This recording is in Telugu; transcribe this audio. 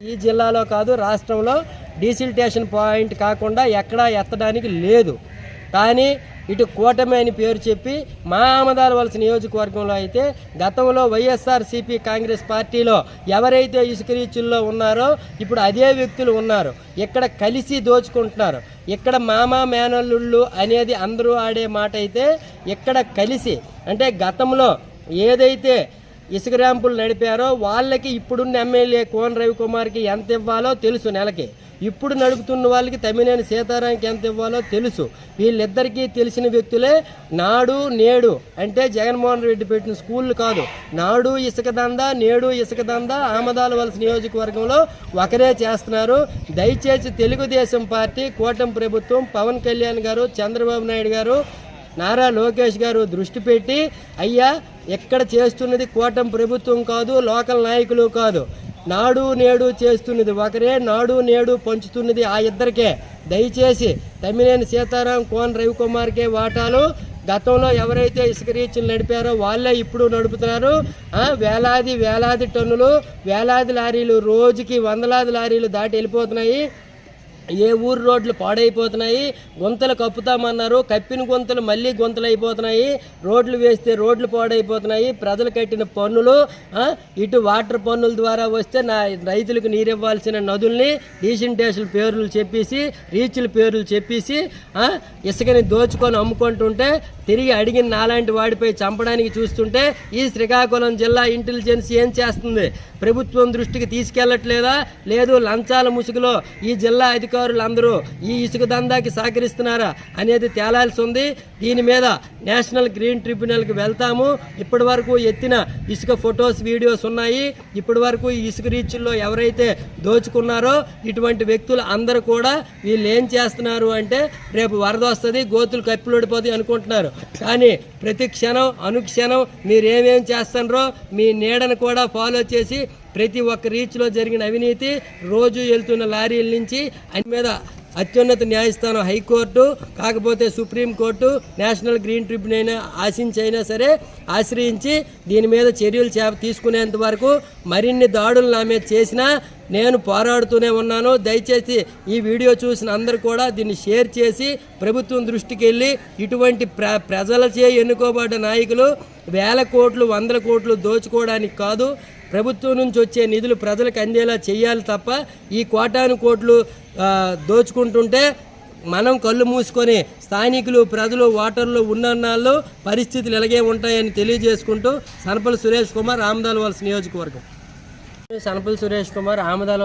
ఈ జిల్లాలో కాదు రాష్ట్రంలో డీసిల్టేషన్ పాయింట్ కాకుండా ఎక్కడా ఎత్తడానికి లేదు. కానీ ఇటు కూటమి అని పేరు చెప్పి మా ఆమదాల వలస నియోజకవర్గంలో అయితే గతంలో వైఎస్ఆర్సీపీ కాంగ్రెస్ పార్టీలో ఎవరైతే ఇసుక రీచుల్లో ఉన్నారో ఇప్పుడు అదే వ్యక్తులు ఉన్నారు. ఇక్కడ కలిసి దోచుకుంటున్నారు. ఇక్కడ మామ మేనల్లుళ్ళు అనేది అందరూ ఆడే మాట అయితే ఇక్కడ కలిసి అంటే గతంలో ఏదైతే ఇసుక ర్యాంపులు నడిపారో వాళ్ళకి ఇప్పుడున్న ఎమ్మెల్యే కోన రవికుమార్కి ఎంత ఇవ్వాలో తెలుసు నెలకి. ఇప్పుడు నడుపుతున్న వాళ్ళకి తమ్మినేని సీతారాంకి ఎంత ఇవ్వాలో తెలుసు. వీళ్ళిద్దరికీ తెలిసిన వ్యక్తులే నాడు నేడు అంటే జగన్మోహన్ రెడ్డి పెట్టిన స్కూళ్ళు కాదు. నాడు ఇసుక దంద నేడు ఇసుక దంద ఆమదాల వలస నియోజకవర్గంలో ఒకరే చేస్తున్నారు. దయచేసి తెలుగుదేశం పార్టీ కూటమి ప్రభుత్వం పవన్ కళ్యాణ్ గారు చంద్రబాబు నాయుడు గారు నారా లోకేష్ గారు దృష్టి పెట్టి అయ్యా ఎక్కడ చేస్తున్నది కూటమి ప్రభుత్వం కాదు లోకల్ నాయకులు కాదు. నాడు నేడు చేస్తున్నది ఒకరే నాడు నేడు పంచుతున్నది ఆ ఇద్దరికే. దయచేసి తమ్మినేని సీతారాం కోన రవికుమార్కే వాటాలు. గతంలో ఎవరైతే ఇసుక రీచ్లు నడిపారో వాళ్ళే ఇప్పుడు నడుపుతున్నారు. వేలాది వేలాది టన్నులు వేలాది లారీలు రోజుకి వందలాది లారీలు దాటి వెళ్ళిపోతున్నాయి. ఏ ఊరు రోడ్లు పాడైపోతున్నాయి గుంతలు కప్పుతామన్నారు. కప్పిన గుంతలు మళ్ళీ గుంతలు అయిపోతున్నాయి రోడ్లు వేస్తే రోడ్లు పాడైపోతున్నాయి. ప్రజలు కట్టిన పన్నులు ఇటు వాటర్ పన్నుల ద్వారా వస్తే నా రైతులకు నీరివ్వాల్సిన నదుల్ని డీసింటేషన్ పేర్లు చెప్పేసి రీచ్ల పేర్లు చెప్పేసి ఇసుకని దోచుకొని అమ్ముకుంటుంటే తిరిగి అడిగిన నాలాంటి వాడిపై చంపడానికి చూస్తుంటే ఈ శ్రీకాకుళం జిల్లా ఇంటెలిజెన్స్ ఏం చేస్తుంది? ప్రభుత్వం దృష్టికి తీసుకెళ్ళట్లేదా లేదు లంచాల ముసుగులో ఈ జిల్లా అధికారులు అందరూ ఈ ఇసుక దందాకి సహకరిస్తున్నారా అనేది తేలాల్సి ఉంది. దీని మీద నేషనల్ గ్రీన్ ట్రిబ్యునల్కి వెళ్తాము. ఇప్పటి వరకు ఎత్తిన ఇసుక ఫొటోస్ వీడియోస్ ఉన్నాయి. ఇప్పటి వరకు ఈ ఇసుక రీచ్ల్లో ఎవరైతే దోచుకున్నారో ఇటువంటి వ్యక్తులు అందరూ కూడా వీళ్ళు ఏం చేస్తున్నారు అంటే రేపు వరద వస్తుంది గోతులు కప్పిలోడిపోతాయి అనుకుంటున్నారు. కానీ ప్రతి క్షణం అనుక్షణం మీరు చేస్తున్నారో మీ నీడను కూడా ఫాలో చేసి ప్రతి ఒక్క రీచ్లో జరిగిన అవినీతి రోజు వెళ్తున్న లారీల నుంచి అన్ని మీద అత్యున్నత న్యాయస్థానం హైకోర్టు కాకపోతే సుప్రీంకోర్టు నేషనల్ గ్రీన్ ట్రిబ్యునల్ ఆశించి అయినా సరే ఆశ్రయించి దీని మీద చర్యలు చే తీసుకునేంత వరకు మరిన్ని దాడులు నా మీద చేసినా నేను పోరాడుతూనే ఉన్నాను. దయచేసి ఈ వీడియో చూసిన అందరు కూడా దీన్ని షేర్ చేసి ప్రభుత్వం దృష్టికి వెళ్ళి ఇటువంటి ప్ర ప్రజలచే ఎన్నుకోబడ్డ నాయకులు వేల కోట్లు వందల కోట్లు దోచుకోవడానికి కాదు ప్రభుత్వం నుంచి వచ్చే నిధులు ప్రజలకు అందేలా చేయాలి తప్ప ఈ కోటాను కోట్లు దోచుకుంటుంటే మనం కళ్ళు మూసుకొని స్థానికులు ప్రజలు ఓటర్లు ఉన్నన్నాళ్ళు పరిస్థితులు ఇలాగే ఉంటాయని తెలియజేసుకుంటూ సనపల్లి సురేష్ కుమార్ రామదాల్ వలస నియోజకవర్గం. సనపల్లి సురేష్ కుమార్ ఆమదాల